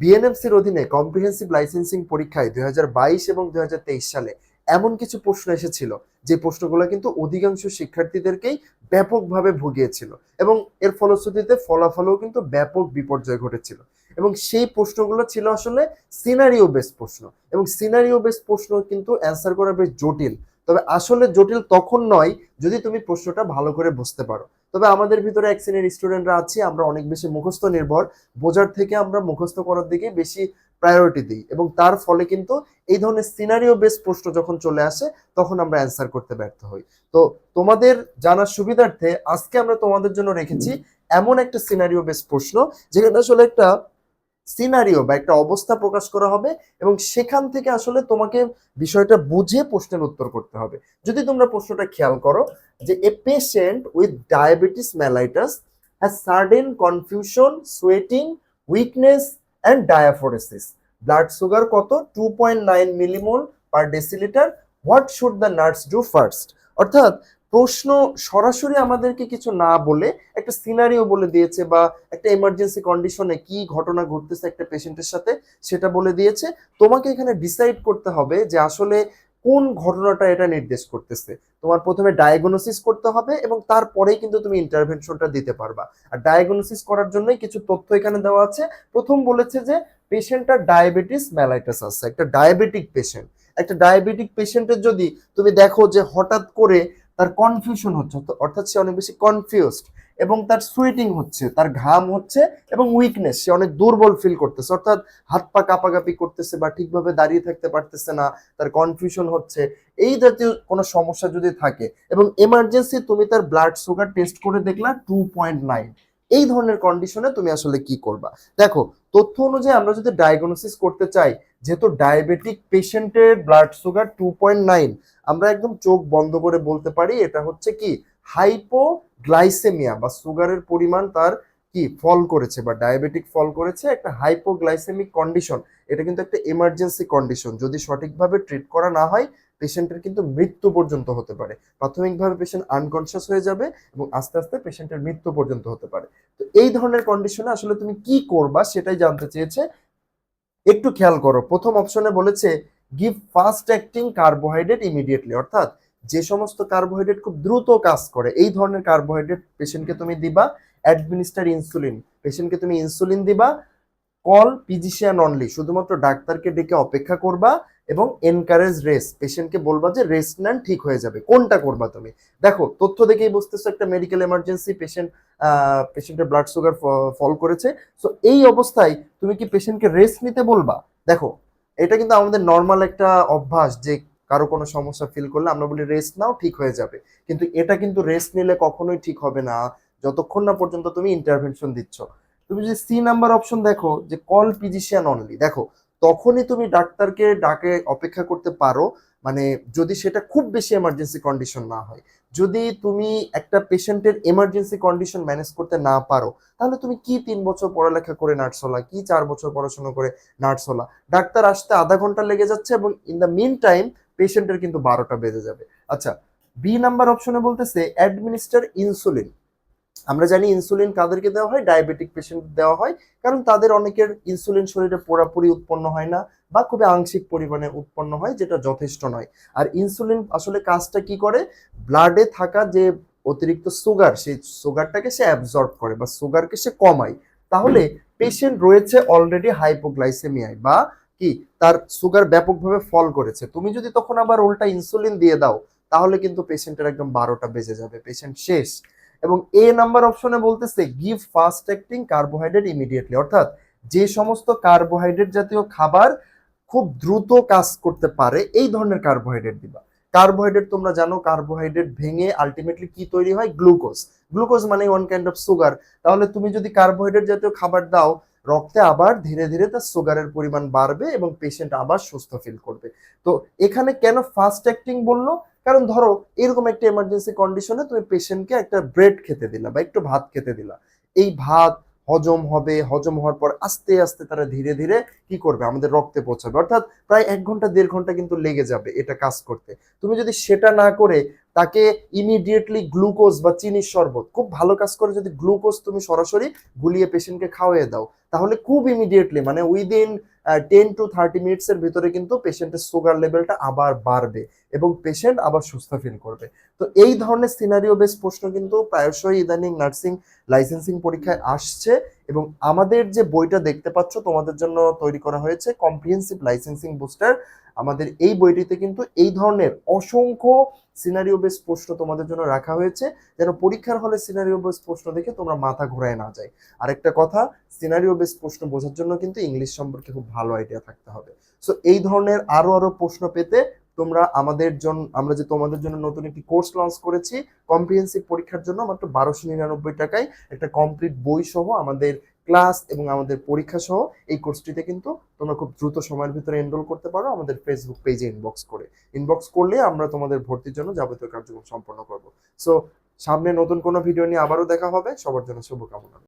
বিএনএফসির অধীনে comprehensive licensing পরীক্ষায় দু হাজার বাইশ এবং দু হাজার তেইশ সালে এমন কিছু প্রশ্ন এসেছিল, যে প্রশ্নগুলো কিন্তু অধিকাংশ শিক্ষার্থীদেরকেই ব্যাপকভাবে ভুগিয়েছিল এবং এর ফলশ্রুতিতে ফলাফলও কিন্তু ব্যাপক বিপর্যয় ঘটেছিল। এবং সেই প্রশ্নগুলো ছিল আসলে সিনারিও বেস প্রশ্ন এবং সিনারিও বেস প্রশ্ন কিন্তু অ্যান্সার করা বেশ জটিল। তবে আসলে জটিল তখন নয়, যদি তুমি প্রশ্নটা ভালো করে বুঝতে পারো। তবে আমাদের ভিতরে এক শ্রেণির স্টুডেন্টরা আছি, আমরা অনেক বেশি মুখস্থ নির্ভর। বোঝার থেকে আমরা মুখস্থ করার দিকে বেশি প্রায়োরিটি দিই এবং তার ফলে কিন্তু এই ধরনের সিনারিও বেস প্রশ্ন যখন চলে আসে, তখন আমরা অ্যান্সার করতে ব্যর্থ হই। তো তোমাদের জানার সুবিধার্থে আজকে আমরা তোমাদের জন্য রেখেছি এমন একটা সিনারিও বেস প্রশ্ন, যেখানে আসলে একটা সিনারিও বা একটা অবস্থা প্রকাশ করা হবে এবং সেখান থেকে আসলে তোমাকে বিষয়টা বুঝে প্রশ্নের উত্তর করতে হবে। যদি তোমরা প্রশ্নটা খেয়াল করো যে a patient with diabetes mellitus has sudden confusion sweating weakness and diaphoresis blood sugar কত? Two point nine millimole per decilitre what should the nurse do first অর্থাৎ প্রশ্ন সরাসরি আমাদেরকে কিছু না বলে একটা সিনারিও বলে দিয়েছে বা একটা এমার্জেন্সি কন্ডিশনে কি ঘটনা ঘটতেছে একটা পেশেন্টের সাথে সেটা বলে দিয়েছে। তোমাকে এখানে ডিসাইড করতে হবে যে আসলে কোন ঘটনাটা এটা নির্দেশ করতেছে। তোমার প্রথমে ডায়াগনোসিস করতে হবে এবং তারপরেই কিন্তু তুমি ইন্টারভেনশনটা দিতে পারবা। আর ডায়াগনোসিস করার জন্যই কিছু তথ্য এখানে দেওয়া আছে। প্রথম বলেছে যে পেশেন্টটার ডায়াবেটিস মেলাইটাস আছে। একটা ডায়াবেটিক পেশেন্ট একটা ডায়াবেটিক পেশেন্টের যদি তুমি দেখো যে হঠাৎ করে তার কনফিউশন হচ্ছে, অর্থ- অর্থাৎ সে অনেক বেশি কনফিউজড এবং তার সুইটিং হচ্ছে, তার ঘাম হচ্ছে এবং উইকনেস সে অনেক দুর্বল ফিল করতেছে, অর্থাৎ হাত পা কাঁপাকাঁপি করতেছে বা ঠিকভাবে দাঁড়িয়ে থাকতে পারতেছে না, তার কনফিউশন হচ্ছে। এই জাতীয় কোনো সমস্যা যদি থাকে এবং এমার্জেন্সি তুমি তার ব্লাড সুগার টেস্ট করে দেখলা টু পয়েন্ট নাইন এই ধরনের কন্ডিশনে তুমি আসলে কি করবা? দেখো, তথ্য অনুযায়ী আমরা যদি ডায়াগনোসিস করতে চাই যেহেতু ডায়াবেটিক পেশেন্টের blood sugar two point nine আমরা একদম চোখ বন্ধ করে বলতে পারি, এটা হচ্ছে কি? হাইপোগ্লাইসেমিয়া বা সুগারের পরিমাণ তার কি? ফল করেছে বা ডায়াবেটিক ফল করেছে, একটা হাইপোগ্লাইসেমিক কন্ডিশন এটা কিন্তু একটা এমার্জেন্সি কন্ডিশন যদি সঠিকভাবে ট্রিট করা না হয় পেশেন্টের কিন্তু মৃত্যু পর্যন্ত হতে পারে। প্রাথমিকভাবে পেশেন্ট আনকনসিয়াস হয়ে যাবে এবং আস্তে আস্তে পেশেন্টের মৃত্যু পর্যন্ত হতে পারে। তো এই ধরনের কন্ডিশনে আসলে তুমি কি করবা সেটাই জানতে চেয়েছে একটু খেয়াল করো। প্রথম অপশনে বলেছে give fast acting carbohydrate immediately অর্থাৎ যে সমস্ত কার্বোহাইড্রেট খুব দ্রুত কাজ করে, এই ধরনের কার্বোহাইড্রেট পেশেন্টকে তুমি দিবা অ্যাডমিনিস্টার ইনসুলিন পেশেন্টকে তুমি ইনসুলিন দিবা কল পিজিশিয়ান অনলি শুধুমাত্র ডাক্তারকে ডেকে অপেক্ষা করবা এবং এনকারেজ রেস্ট পেশেন্টকে বলবা যে রেস্ট নেন, ঠিক হয়ে যাবে। কোনটা করবা তুমি? দেখো, তথ্য দেখেই বুঝতেছো একটা মেডিকেল এমার্জেন্সি পেশেন্ট পেশেন্টের ব্লাড সুগার ফল করেছে। সো এই অবস্থায় তুমি কি পেশেন্টকে রেস্ট নিতে বলবা? দেখো, এটা কিন্তু আমাদের নর্মাল একটা অভ্যাস যে কারও কোনো সমস্যা ফিল করলে আমরা বলি রেস্ট নাও, ঠিক হয়ে যাবে। কিন্তু এটা কিন্তু রেস্ট নিলে কখনোই ঠিক হবে না। যতক্ষণ না পর্যন্ত তুমি ইন্টারভেনশন দিচ্ছ। তুমি যদি সি নাম্বার অপশন দেখো, যে কল ফিজিশিয়ান অনলি দেখো, তখনই তুমি ডাক্তারকে ডাকে অপেক্ষা করতে পারো মানে যদি সেটা খুব বেশি এমার্জেন্সি কন্ডিশন না হয়। যদি তুমি একটা পেশেন্টের এমার্জেন্সি কন্ডিশন ম্যানেজ করতে না পারো, তাহলে তুমি কি তিন বছর পড়ালেখা করে নার্স হলা, কি চার বছর পড়াশোনা করে নার্স হলা? ডাক্তার আসতে আধা ঘণ্টা লেগে যাচ্ছে এবং ইন দ্য মিন টাইম পেশেন্টের কিন্তু বারোটা বেজে যাবে। আচ্ছা বি নাম্বার অপশনে বলতেছে অ্যাডমিনিস্টার ইনসুলিন আমরা জানি ইনসুলিন কাদেরকে দেওয়া হয়? ডায়াবেটিক পেশেন্ট দেওয়া হয়। কারণ তাদের অনেকের ইনসুলিন শরীরে পুরোপুরি উৎপন্ন হয় না বা খুবই আংশিক পরিমাণে উৎপন্ন হয়, যেটা যথেষ্ট নয়। আর ইনসুলিন আসলে কাজটা কি করে? ব্লাডে থাকা যে অতিরিক্ত সুগার সেই সুগারটাকে সে অ্যাবজর্ব করে বা সুগারকে সে কমায়। তাহলে পেশেন্ট রয়েছে অলরেডি হাইপোগ্লাইসেমিয়ায় বা কি? তার সুগার ব্যাপকভাবে ফল করেছে। তুমি যদি তখন আবার উল্টা ইনসুলিন দিয়ে দাও, তাহলে কিন্তু পেশেন্টের একদম বারোটা বেজে যাবে। পেশেন্ট শেষ। এবং এ নাম্বার অপশনে বলতেছে give fast acting carbohydrate immediately অর্থাৎ যে সমস্ত কার্বোহাইড্রেট জাতীয় খাবার খুব দ্রুত কাজ করতে পারে, এই ধরনের কার্বোহাইড্রেট দিবা। কার্বোহাইড্রেট তোমরা জানো কার্বোহাইড্রেট ভেঙে আলটিমেটলি কি তৈরি হয়? গ্লুকোজ গ্লুকোজ মানে ওয়ান কাইন্ড অফ সুগার তাহলে তুমি যদি কার্বোহাইড্রেট জাতীয় খাবার দাও, রক্তে আবার ধীরে ধীরে তার সুগারের পরিমাণ বাড়বে এবং পেশেন্ট আবার সুস্থ ফিল করবে। তো এখানে কেন ফাস্ট অ্যাক্টিং বলল? কারণ ধরো, এরকম একটা এমার্জেন্সি কন্ডিশনে তুমি পেশেন্টকে একটা ব্রেড খেতে দিলা বা একটু ভাত খেতে দিলা। এই ভাত হজম হবে, হজম হওয়ার পর আস্তে আস্তে তারা ধীরে ধীরে কি করবে? আমাদের রক্তে পৌঁছাবে। অর্থাৎ প্রায় এক ঘণ্টা, দেড় ঘণ্টা কিন্তু লেগে যাবে এটা কাজ করতে। তুমি যদি সেটা না করে তাকে ইমিডিয়েটলি গ্লুকোজ বা চিনির শরবত, খুব ভালো কাজ করে যদি গ্লুকোজ তুমি সরাসরি গুলিয়ে পেশেন্টকে খাওয়াই দাও, তাহলে খুব ইমিডিয়েটলি মানে within ten to thirty minutes এর ভিতরে কিন্তু পেশেন্টের সুগার লেভেলটা আবার বাড়বে এবং পেশেন্ট আবার সুস্থ ফিল করবে। তো এই ধরনের সিনারিও বেস প্রশ্ন কিন্তু প্রায়শই ইদানিং নার্সিং লাইসেন্সিং পরীক্ষায় আসছে এবং আমাদের যে বইটা দেখতে পাচ্ছ, তোমাদের জন্য তৈরি করা হয়েছে কম্প্রিহেন্সিভ লাইসেন্সিং বুস্টার আমাদের এই বইটিতে কিন্তু এই ধরনের অসংখ্য সিনারিও বেস প্রশ্ন তোমাদের জন্য রাখা হয়েছে, যেন পরীক্ষার হলে সিনারিও বেস প্রশ্ন দেখে তোমরা মাথা ঘোরায় না যায়। আরেকটা কথা সিনারিও বেস প্রশ্ন বোঝার জন্য কিন্তু ইংলিশ সম্পর্কে খুব ভালো আইডিয়া থাকতে হবে। সো এই ধরনের আরও আরও প্রশ্ন পেতে তোমরা আমাদের জন্য আমরা যে তোমাদের জন্য নতুন একটি কোর্স লঞ্চ করেছি কম্প্রিহেন্সিভ পরীক্ষার জন্য মাত্র বারোশো নিরানব্বই টাকায় একটা কমপ্লিট বই সহ আমাদের ক্লাস এবং আমাদের পরীক্ষা সহ এই কোর্সটিতে কিন্তু তোমরা খুব দ্রুত সময়ের ভিতরে এনরোল করতে পারো আমাদের ফেসবুক পেজে ইনবক্স করে। ইনবক্স করলে আমরা তোমাদের ভর্তির জন্য যাবতীয় কার্যক্রম সম্পন্ন করব। সো সামনে নতুন কোনো ভিডিও নিয়ে আবারও দেখা হবে। সবার জন্য শুভকামনা।